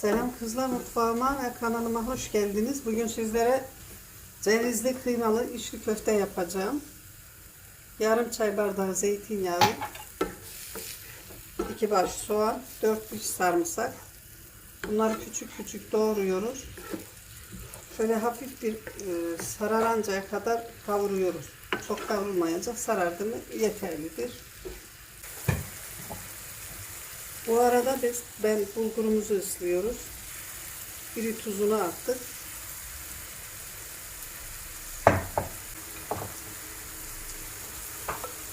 Selam kızlar mutfağıma ve kanalıma hoş geldiniz. Bugün sizlere cevizli kıymalı içli köfte yapacağım. Yarım çay bardağı zeytinyağı, iki baş soğan, dört diş sarımsak. Bunları küçük küçük doğruyoruz. Şöyle hafif bir e, sararancaya kadar kavuruyoruz. Çok kavrulmayacak, sarardı mı yeterlidir. Bu arada biz ben bulgurumuzu ıslıyoruz. Biri tuzunu attık.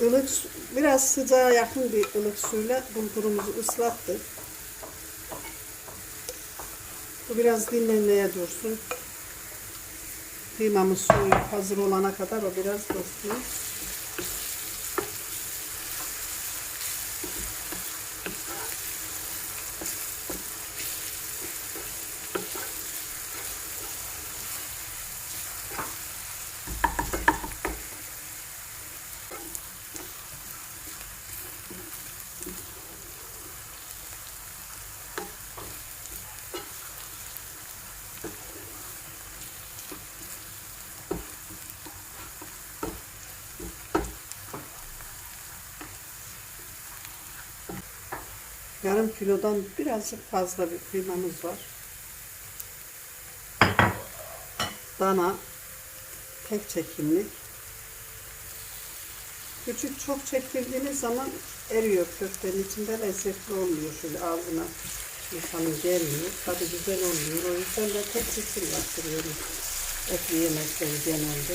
Ilık su- biraz sıcağa yakın bir ılık suyla bulgurumuzu ıslattık. Bu biraz dinlenmeye dursun. Kıymamız suyu hazır olana kadar o biraz dursun. Yarım kilodan birazcık fazla bir kıymamız var. Dana, tek çekimlik. Küçük çok çektirdiğiniz zaman eriyor köftenin içinde lezzetli olmuyor. Şöyle ağzına insanın gelmiyor. Tadı güzel olmuyor. O yüzden de tek çekim yaptırıyorum. Etli yemekleri genelde.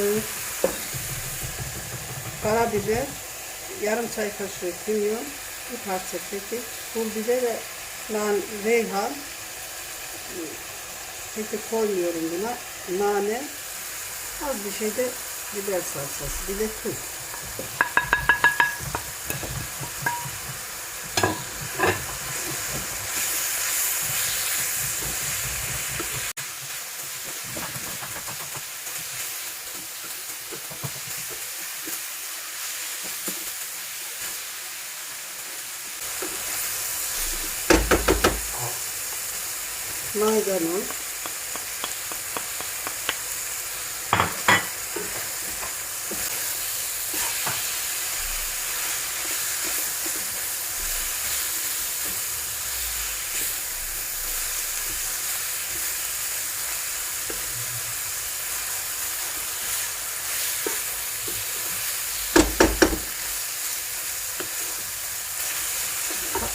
Evet. Karabiber, yarım çay kaşığı kimyon, bir parça kekik, pul biber ve nan, reyhan. Kekik koymuyorum buna. Nane, az bir şey de biber salçası, bir de tuz. Maydanoz,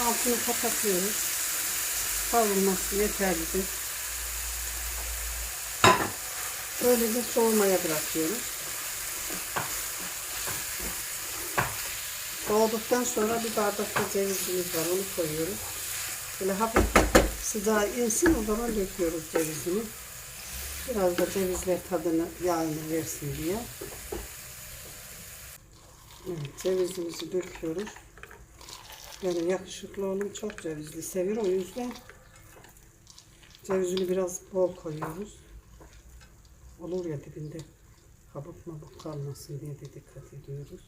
altını kapatıyoruz. Kavrulması yeterlidir. Böylece soğumaya bırakıyoruz. Soğuduktan sonra bir bardak da cevizimiz var. Onu koyuyoruz. Böyle hafif sıcağı insin o zaman döküyoruz cevizini. Biraz da cevizler tadını yağını versin diye. Evet, cevizimizi döküyoruz. Yani yakışıklı oğlum çok cevizli seviyor o yüzden cevizini biraz bol koyuyoruz. Olur ya dibinde kabuk mabuk kalmasın diye de dikkat ediyoruz.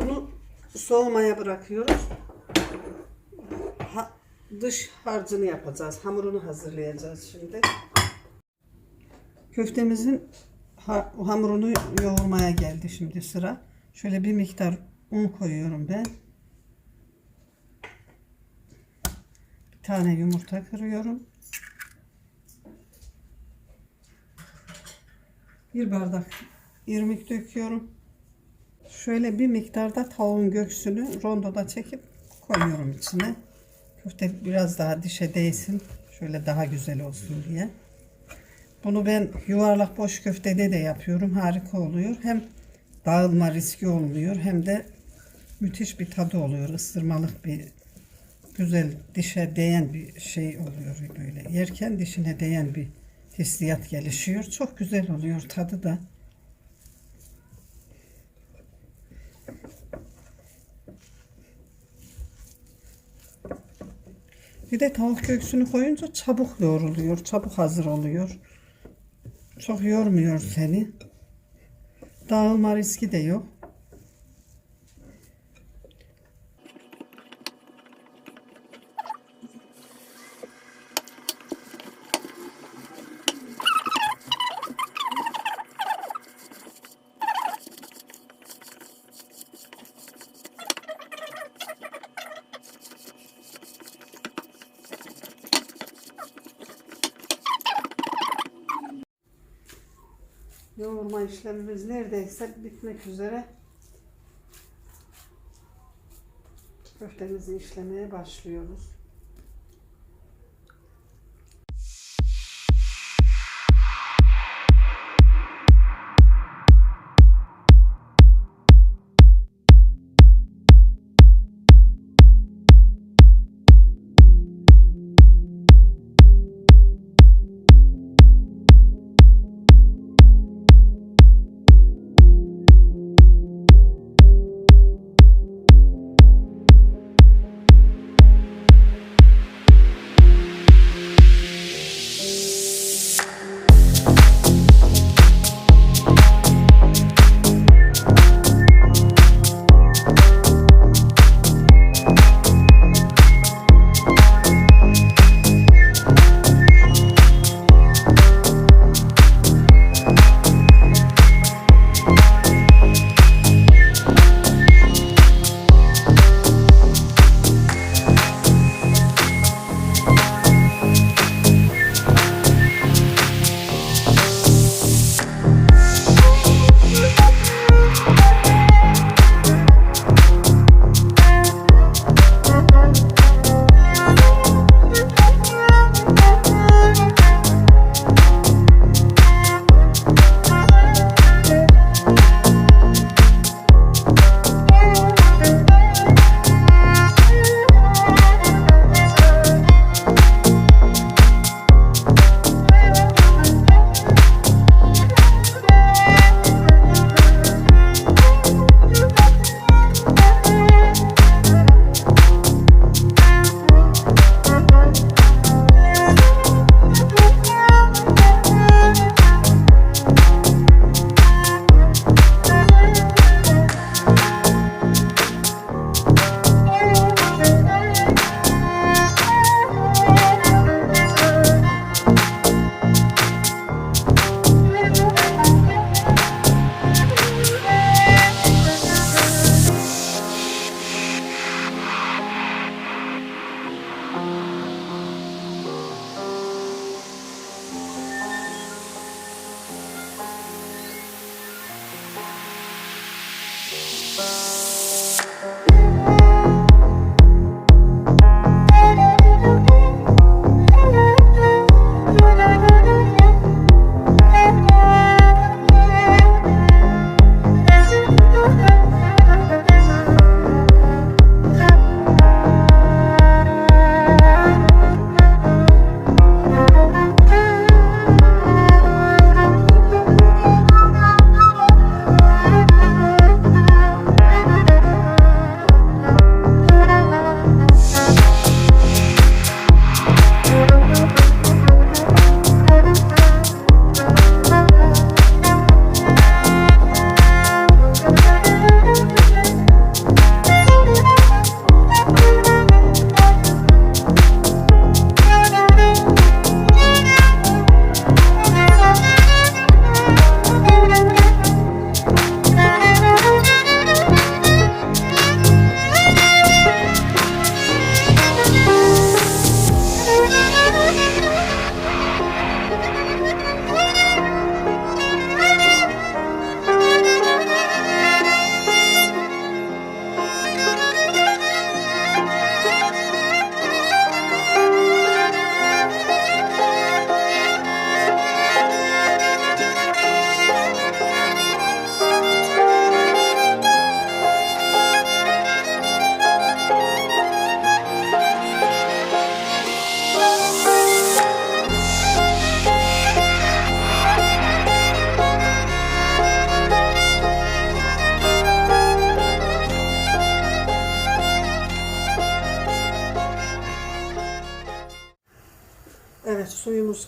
Bunu soğumaya bırakıyoruz. Ha- dış harcını yapacağız. Hamurunu hazırlayacağız şimdi. Köftemizin ha- hamurunu yoğurmaya geldi şimdi sıra. Şöyle bir miktar un koyuyorum ben. Bir tane yumurta kırıyorum. Bir bardak irmik döküyorum. Şöyle bir miktarda tavuğun göğsünü rondoda çekip koyuyorum içine. Köfte biraz daha dişe değsin. Şöyle daha güzel olsun diye. Bunu ben yuvarlak boş köftede de yapıyorum. Harika oluyor. Hem dağılma riski olmuyor hem de müthiş bir tadı oluyor. Isırmalık bir güzel dişe değen bir şey oluyor böyle. Yerken dişine değen bir hissiyat gelişiyor. Çok güzel oluyor tadı da. Bir de tavuk göğsünü koyunca çabuk yoğruluyor, çabuk hazır oluyor. Çok yormuyor seni. Dağılma riski de yok. Yoğurma işlemimiz neredeyse bitmek üzere. Köftemizi işlemeye başlıyoruz.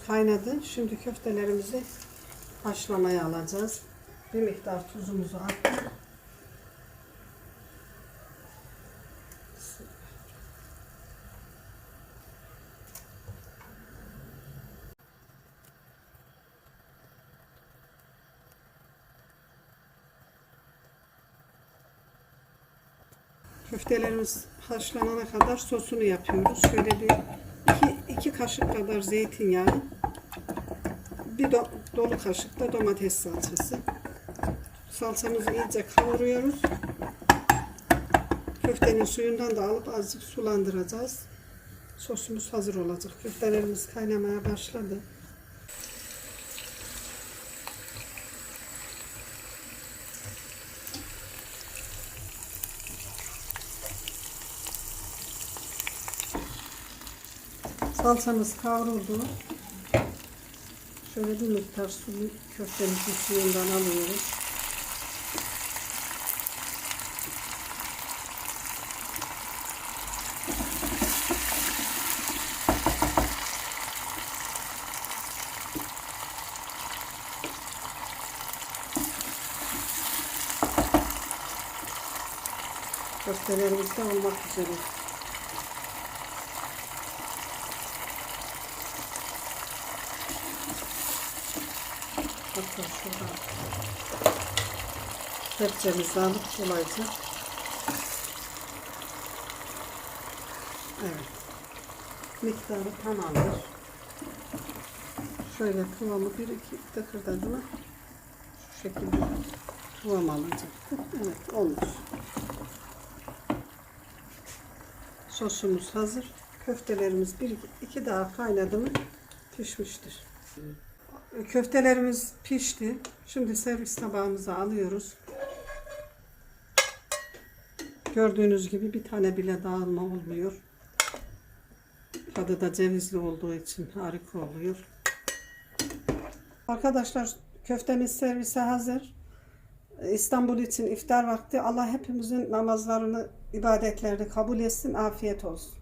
Kaynadı. Şimdi köftelerimizi haşlamaya alacağız. Bir miktar tuzumuzu attık. Köftelerimiz haşlanana kadar sosunu yapıyoruz. Şöyle bir iki, iki kaşık kadar zeytinyağı, bir do- dolu kaşık da domates salçası. Salçamızı iyice kavuruyoruz. Köftenin suyundan da alıp azıcık sulandıracağız. Sosumuz hazır olacak. Köftelerimiz kaynamaya başladı. Salçamız kavruldu. Şöyle bir miktar su köftemizin suyundan alıyoruz. Köftelerimiz de olmak üzere. Kepçemizi alıp kolayca Evet. Miktarı tamamdır. Şöyle kıvamı bir iki dakikada mı? Şu şekilde kıvam alacak. Evet olmuş. Sosumuz hazır. Köftelerimiz bir iki daha kaynadı mı pişmiştir. Köftelerimiz pişti. Şimdi servis tabağımıza alıyoruz. Gördüğünüz gibi bir tane bile dağılma olmuyor. Tadı da cevizli olduğu için harika oluyor. Arkadaşlar köftemiz servise hazır. İstanbul için iftar vakti Allah hepimizin namazlarını, ibadetlerini kabul etsin. Afiyet olsun.